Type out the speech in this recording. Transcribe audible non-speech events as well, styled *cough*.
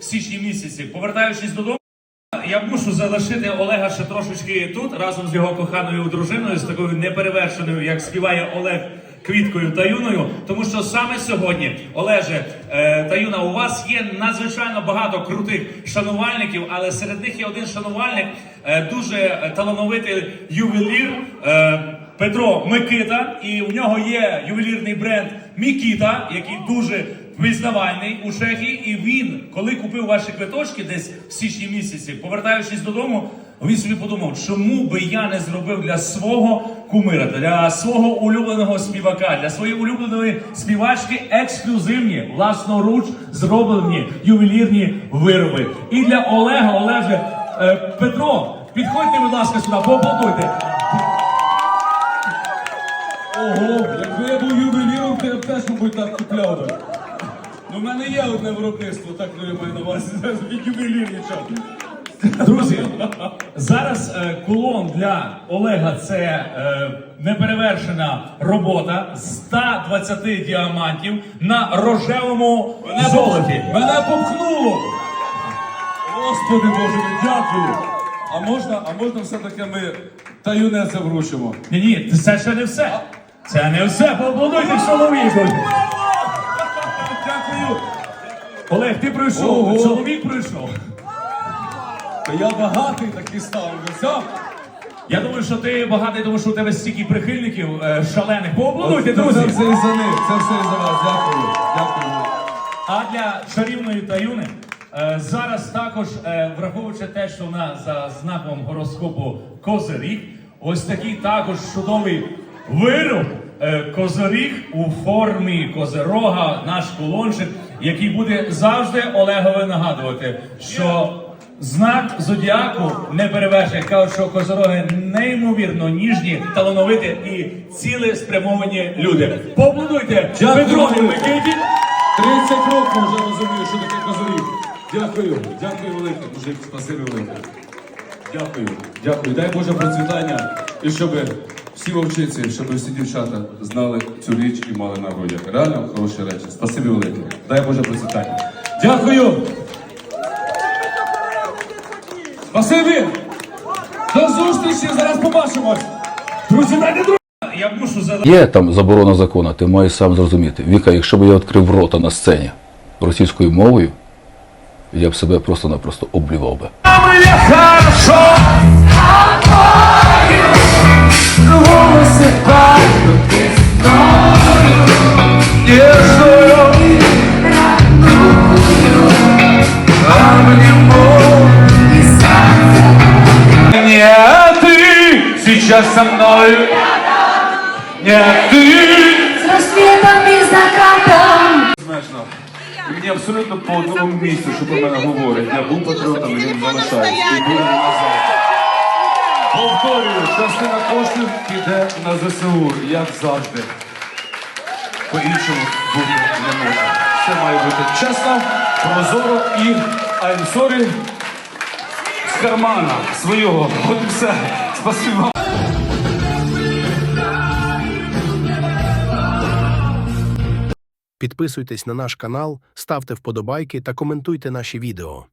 січні місяці. Повертаючись додому, я мушу залишити Олега ще трошечки тут разом з його коханою дружиною, з такою неперевершеною, як співає Олег. Квіткою та юною, тому що саме сьогодні, Олеже е, та юна, у вас є надзвичайно багато крутих шанувальників, але серед них є один шанувальник, е, дуже талановитий ювелір е, Петро Микита. І в нього є ювелірний бренд Мікіта, який дуже визнавальний у Чехії. І він, коли купив ваші квиточки десь в січні місяці, повертаючись додому, він собі подумав, чому би я не зробив для свого кумира, для свого улюбленого співака, для своєї улюбленої співачки ексклюзивні, власноруч зроблені ювелірні вироби. І для Олега, Олеже, е, Петро, підходьте, будь ласка, сюди, поаплодуйте. Ого, якби я був ювеліром, то я б теж, мабуть, так купляв би. Ну, в мене є одне виробництво, так ну, я маю на увазі, *laughs* від ювелірнича. Друзі, зараз е, кулон для Олега це е, неперевершена робота з 120 діамантів на рожевому золоті. Мене попхнуло! Господи Боже, мій, дякую. А можна, а можна все-таки ми та юнеце вручимо? Ні, ні, це ще не все. Це не все. Поаплодуйте чоловіку. Олег, ти пройшов, Ого. чоловік пройшов. Та я багатий такий став. вже. Все. Я думаю, що ти багатий, тому що у тебе стільки прихильників е, шалених. Поаплодуйте, Це друзі. все із-за них, це все із-за вас. Дякую. Дякую. А для чарівної таюни е, зараз також, е, враховуючи те, що вона за знаком гороскопу Козиріг, ось такий також чудовий вироб е, Козиріг у формі козирога, наш кулончик, який буде завжди Олегові нагадувати, що знак зодіаку не перевершує. Кажуть, що козироги неймовірно ніжні, талановиті і цілеспрямовані люди. Поаплодуйте Дякую. Микиті. 30 років вже розумію, що таке козирів. Дякую, дякую велике, мужик, спасибі велике. Дякую, дякую. Дай Боже процвітання. І щоб всі вовчиці, щоб всі дівчата знали цю річ і мали на грудях. Реально хороші речі. Спасибі велике. Дай Боже процвітання. Дякую! Спасибі! До зустрічі! Зараз побачимось! Друзі, дайте друг. Я мушу задати. Є там заборона закону, ти маєш сам зрозуміти. Віка, якщо б я відкрив рота на сцені російською мовою, я б себе просто-напросто облював би. Сейчас со мной. Не ты. С рассветом и закатом Смешно. І мені абсолютно по одному місцю, що про мене говорять. Я був патріотом, і він залишається. І буде назад. Повторюю, частина коштів піде на ЗСУ, як завжди. По-іншому бути не може. Все має бути чесно, прозоро і I'm sorry з кармана свого. От і все. Спасибо. Підписуйтесь на наш канал, ставте вподобайки та коментуйте наші відео.